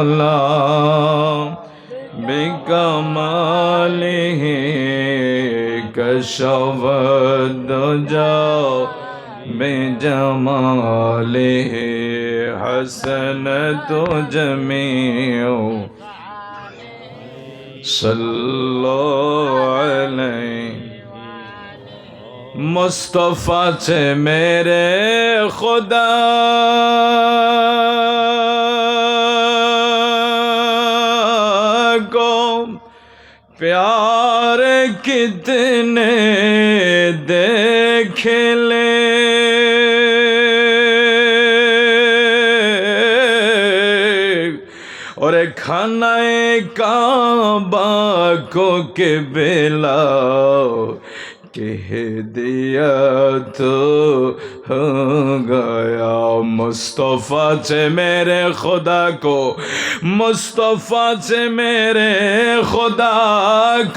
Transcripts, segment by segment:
مولا بکماله کشف دجا بجماله حسن جمیعو صلو علیہ مصطفیٰ سے میرے خدا پیار کتنے دیکھ لے۔ اور کھانا کعبہ کو کے بیلا कह दिया तो हो गया मुस्तफ़ा से मेरे खुदा को मुस्तफ़ा से मेरे खुदा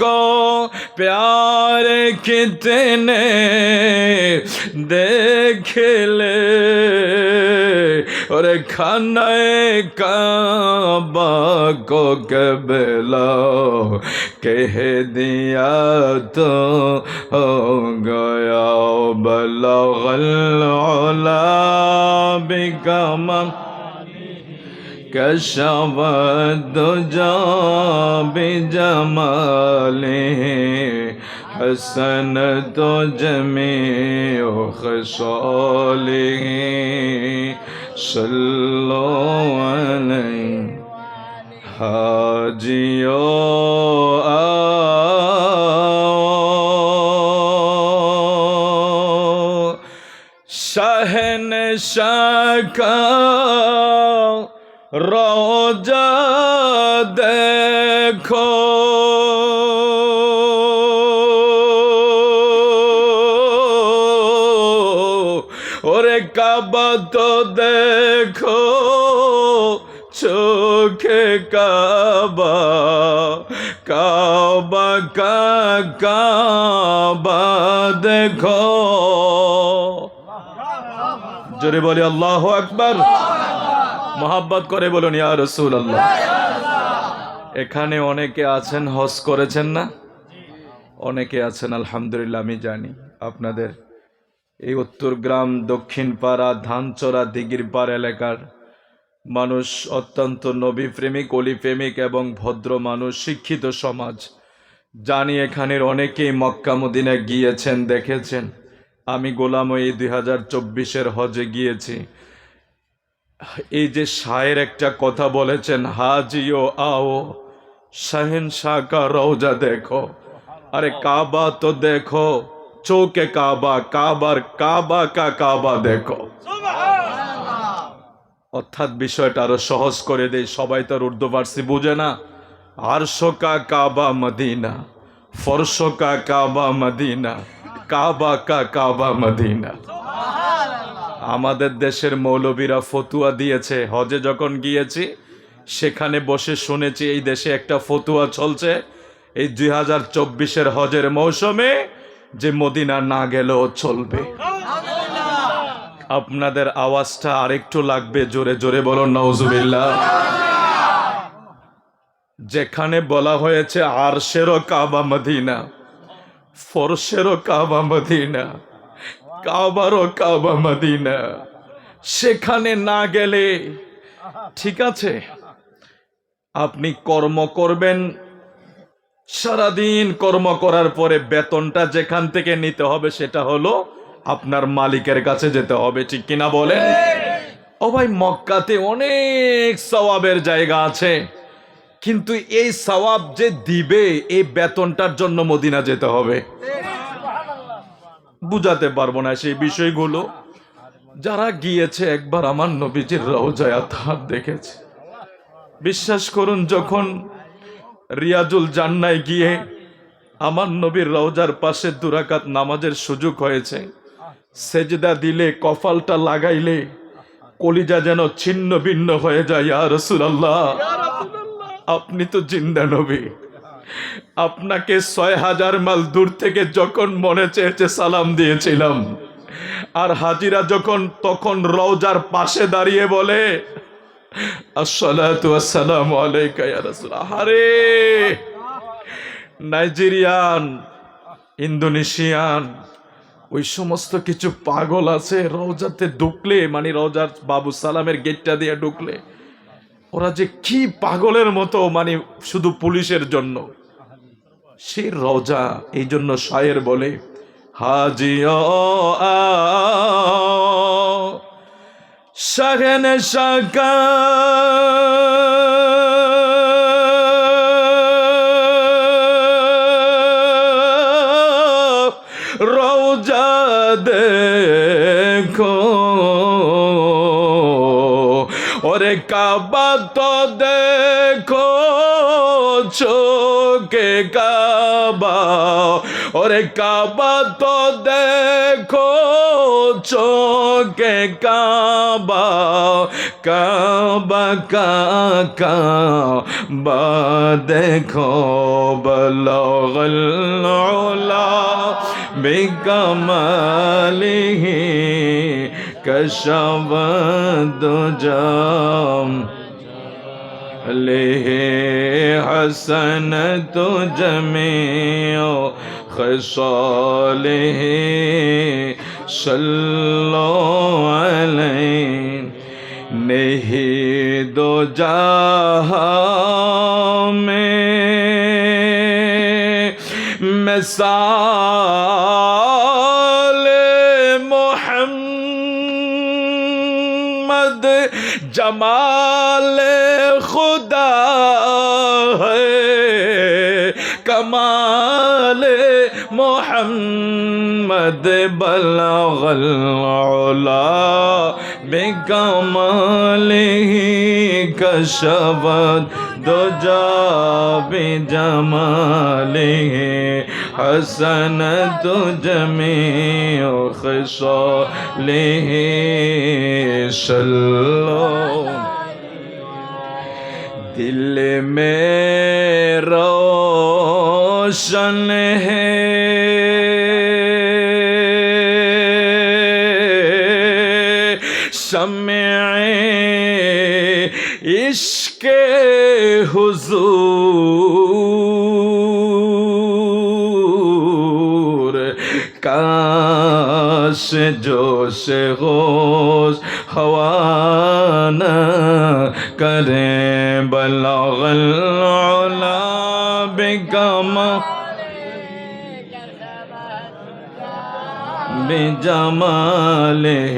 को प्यार कितने দেখলে, ওরে খানায় কাবা কোকে বেলাও কেহ দিয়া তো গয়া বলা বিকাম كشف الدجى بجماله حسنت جميع خصاله صلوا عليه حاجيو شہن شکا روجہ دیکھو ওরে কাবা তো দেখো, চোখে কাবা। কাবা কাবা দেখো। জোরে বলি, আল্লাহ আকবার। মোহাব্বত করে বলুন, ইয়া রসুল আল্লাহ এখানে অনেকে আছেন হস করেছেন না? অনেকে আছেন, আলহামদুলিল্লাহ, আমি জানি। আপনাদের এই উত্তর গ্রাম দক্ষিণ পাড়া ধানচড়া দিঘির পাড় এলাকার। মানুষ অত্যন্ত নবী প্রেমিক অলি প্রেমিক এবং ভদ্র মানুষ, শিক্ষিত সমাজ। জানি এখানের অনেকেই মক্কা মদিনায় গিয়েছেন, দেখেছেন। আমি গোলাম এই দুই হাজার চব্বিশের হজে গিয়েছি। এই যে শায়ের একটা কথা বলেছেন, হাজিও আও, শাহেন শাকা রওজা দেখো। আরে কাবা তো দেখো। চৌকে কাবা কাবার কাবা কা কাবা দেখো। অর্থাৎ বিষয়টা আরও সহজ করে দেয় সবাই তো আর উর্দু ফার্সি বুঝে না। আরশোকা কাবা মদিনা ফরশোকা কাবা মদিনা কাবা কা কাবা মদিনা। আমাদের দেশের মৌলবীরা ফতুয়া দিয়েছে। হজে যখন গিয়েছি সেখানে বসে শুনেছি এই দেশে একটা ফতুয়া চলছে। এই দুই হাজার চব্বিশের হজের মৌসুমে যে মদিনা না গেলেও চলবে। আপনাদের আওয়াজটা আরেকটু লাগবে, জোরে জোরে বলো নওজুবিল্লাহ যেখানে বলা হয়েছে, আরশেরও কাবা মদিনা, ফরশেরও কাবা মদিনা, কাবারও কাবা মদিনা। সেখানে না গেলে, ঠিক আছে, আপনি কর্ম করবেন সারাদিন কর্ম করার পরে বেতনটা যেখান থেকে নিতে হবে সেটা হলো আপনার মালিকের কাছে যেতে হবে, ঠিক কিনা বলেন? ও ভাই, মক্কাতে অনেক সওয়াবের জায়গা আছে। কিন্তু এই সওয়াব যে দিবে, এই বেতনটার জন্য মদিনা যেতে হবে। বুঝাতে পারব না সেই বিষয়গুলো। যারা গিয়েছে একবার, আমার নবীজির রওজায় আথার দেখেছে। বিশ্বাস করুন, যখন রিয়াজুল জান্নায় গিয়ে আমার নবীর রওজার পাশে দুরাকাত নামাজের সুযোগ হয়েছে। সেজদা দিলে, কপালটা লাগাইলে, কলিজা যেন ছিন্ন ভিন্ন হয়ে যায়। আর রসুলাল্লাহ, আপনি তো জিন্দা নবী। আপনাকে ছয় হাজার মাইল দূর থেকে যখন মনে চেয়েছে সালাম দিয়েছিলাম, আর হাজিরা যখন তখন রওজার পাশে দাঁড়িয়ে বলে আসসালাতু আসসালামু আলাইকা ইয়া আহারে! নাইজেরিয়ান, ইন্দোনেশিয়ান, ওই সমস্ত কিছু পাগল আছে, রওজাতে ঢুকলে মানে রওজার বাবু সালামের গেটটা দিয়ে ঢুকলে, ওরা যে কি পাগলের মতো মানে শুধু পুলিশের জন্য। সেই রওজা এই জন্য শায়ের বলে, হাজিও আ শাহেন শাকা কত দেখো, চোখে কাবা। ওরে কাবা তো দেখো, চোখে কাবা। কাবা, কাকা, বা দেখো, বলগল বেগমালিহি কশব দুজাম। له حسنة جميع خصاله صلوا عليه नहीं दो जहाँ में मिसाल मोहम्मद जमाल محمد بلغ العلا بكماله كشفت دجى بجماله. حسنة جميع خصاله. سلام دل میں رو रोशन है शमे इश्क हुजूर سے غوث خوانا کریں بلاغ العلا بکما بجماله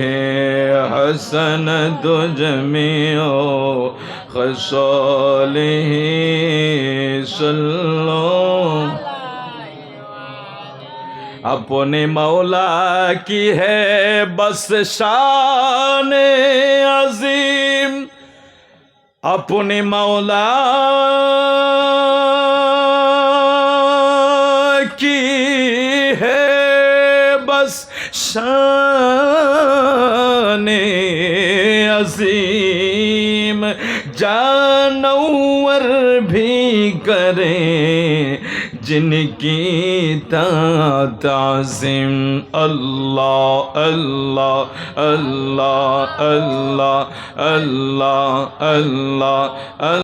حسن دجميع خصاله سلام اپنے مولا کی ہے بس شان عظیم۔ اپنے مولا کی ہے بس شان عظیم۔ جانور بھی کریں۔ जिनकी ताज़िम अल्लाह अल्लाह अल्लाह अल्लाह अल्लाह अल्लाह